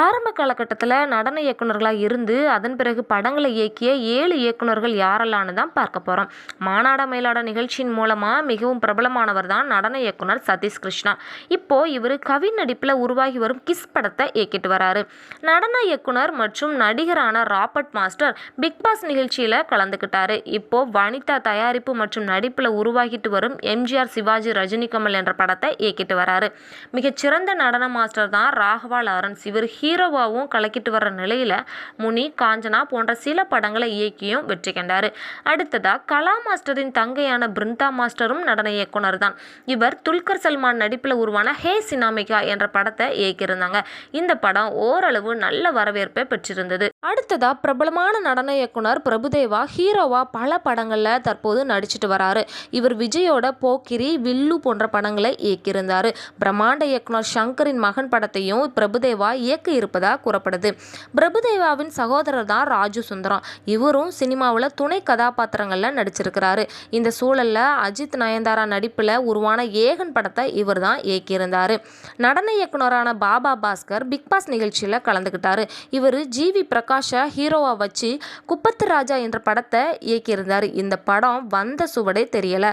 ஆரம்ப காலகட்டத்தில் நடன இயக்குனர்களாக இருந்து அதன் பிறகு படங்களை இயக்கிய ஏழு இயக்குனர்கள் யாரெல்லாம்னு தான் பார்க்க போகிறோம் மானாட மயிலாட நிகழ்ச்சியின் மூலமாக மிகவும் பிரபலமானவர் தான் நடன இயக்குனர் சதீஷ் கிருஷ்ணா. இப்போது இவர் கவி நடிப்பில் உருவாகி வரும் கிஸ் படத்தை இயக்கிட்டு வராரு. நடன இயக்குனர் மற்றும் நடிகரான ராபர்ட் மாஸ்டர் பிக் பாஸ் நிகழ்ச்சியில் கலந்துக்கிட்டாரு இப்போது வனிதா தயாரிப்பு மற்றும் நடிப்பில் உருவாகிட்டு வரும் எம்ஜிஆர் சிவாஜி ரஜினிகமல் என்ற படத்தை இயக்கிட்டு வராரு. மிகச்சிறந்த நடன மாஸ்டர் தான் ராகவா லாரன்ஸ். இவர் ஹீரோவாகவும் கலக்கிட்டு வர்ற நிலையில் முனி காஞ்சனா போன்ற சில படங்களை இயக்கியும் வெற்றி கண்டார். அடுத்ததாக கலா மாஸ்டரின் தங்கையான பிருந்தா மாஸ்டரும் நடன இயக்குனர் தான். இவர் துல்கர் சல்மான் நடிப்பில் உருவான ஹே சினாமிகா என்ற படத்தை இயக்கியிருந்தாங்க. இந்த படம் ஓரளவு நல்ல வரவேற்பை பெற்றிருந்தது. அடுத்ததாக பிரபலமான நடன இயக்குனர் பிரபுதேவா ஹீரோவாக பல படங்களில் தற்போது நடிச்சிட்டு வராரு. இவர் விஜயோட போக்கிரி வில்லு போன்ற படங்களை இயக்கியிருந்தார். பிரம்மாண்ட இயக்குனர் சங்கரின் மகன் படத்தையும் பிரபுதேவா இயக்க இருப்பதாக கூறப்படுது. பிரபுதேவாவின் சகோதரர் தான் ராஜு சுந்தரம். இவரும் சினிமாவில் துணை கதாபாத்திரங்களில் நடிச்சிருக்கிறாரு. இந்த சூழலில் அஜித் நயன்தாரா நடிப்பில் உருவான ஏகன் படத்தை இவர் தான் இயக்கியிருந்தார். நடன இயக்குனரான பாபா பாஸ்கர் பிக் பாஸ் நிகழ்ச்சியில் கலந்துக்கிட்டார் இவர் ஜிவி பிரகாஷ் பிரகாஷை ஹீரோவாக வச்சு குப்பத்து ராஜா என்ற படத்தை இயக்கியிருந்தார். இந்த படம் வந்த சுவடே தெரியல.